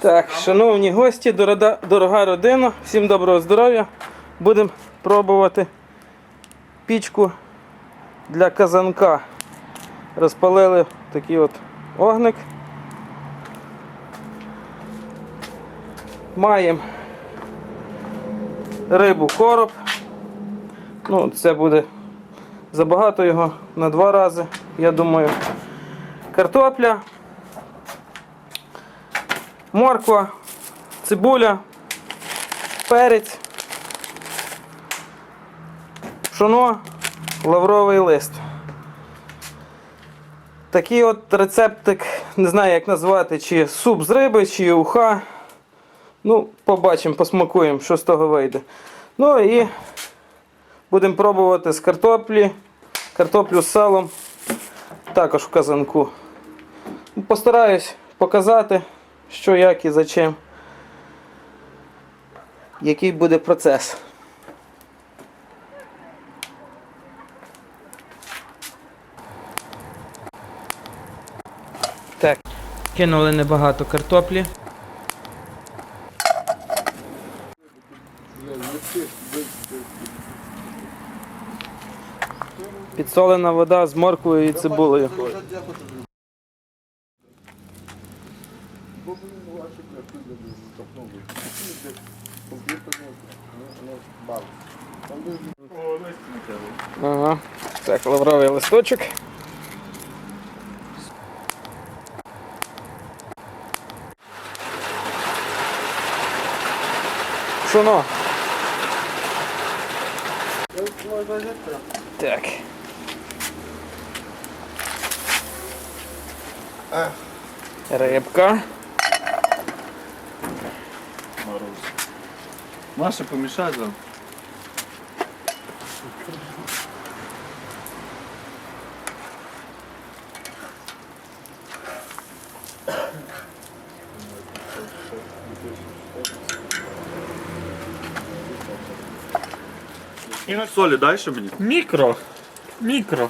Так, шановні гості, дорога, дорога родина, всім доброго здоров'я. Будемо пробувати пічку для казанка. Розпалили такий от огник. Маємо рибу короб. Ну, це буде забагато його на два рази, я думаю. Картопля морква, цибуля, перець, пшоно, лавровий лист. Такий от рецептик, не знаю як назвати, чи суп з риби, чи уха. Ну, побачимо, посмакуємо, що з того вийде. Ну і будемо пробувати з картоплі, картоплю з салом, також в казанку. Постараюсь показати що, як і за чим. Який буде процес. Так, кинули небагато картоплі. Підсолена вода з морквою і цибулею. Ага. Так, лавровий листочок. Пшоно. Так. Рибка. Маша, помешать вам? І на солі дай ще мені. Мікро. Мікро.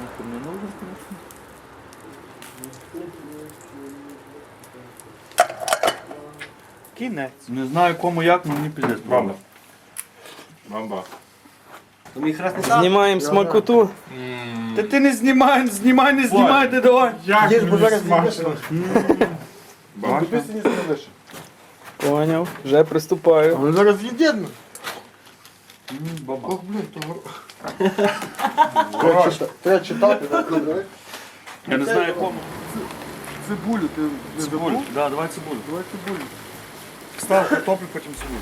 Нахуй не нужен, конечно. Кінець. Не знаю кому як, але мені піздець. Правда. Баба. Знімаємо смакоту. Та ти не знімай, знімай, не знімай, ти давай. Як мені смачно. Баба. Поняв, вже приступаю. Він зараз їденно. Баба. Ох, блядь, то... Треба читати. Я не знаю кому. Цибулю, ти не Цибулю. забув? Да, давай цибулю. Давай цибулю. Став картоплю, потім цибулю.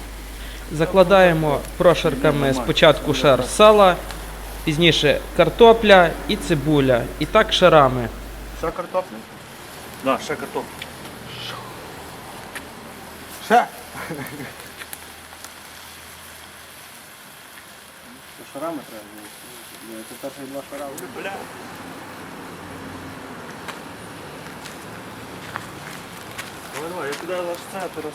Закладаємо прошарками спочатку шар сала, пізніше картопля і цибуля. І так шарами. Ще картоплю? Да, ще картоплю. Ще. Шарами треба. Це перший два шарами. Давай, давай, я туди аж це, ти.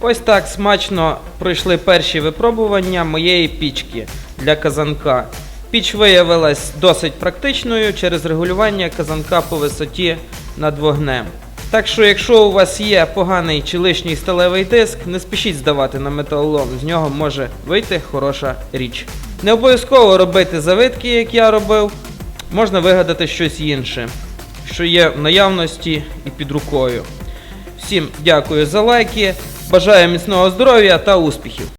Ось так смачно пройшли перші випробування моєї пічки для казанка. Піч виявилась досить практичною через регулювання казанка по висоті над вогнем. Так що, якщо у вас є поганий чи лишній сталевий диск, не спішіть здавати на металолом, з нього може вийти хороша річ. Не обов'язково робити завитки, як я робив, можна вигадати щось інше, що є в наявності і під рукою. Всім дякую за лайки, бажаю міцного здоров'я та успіхів!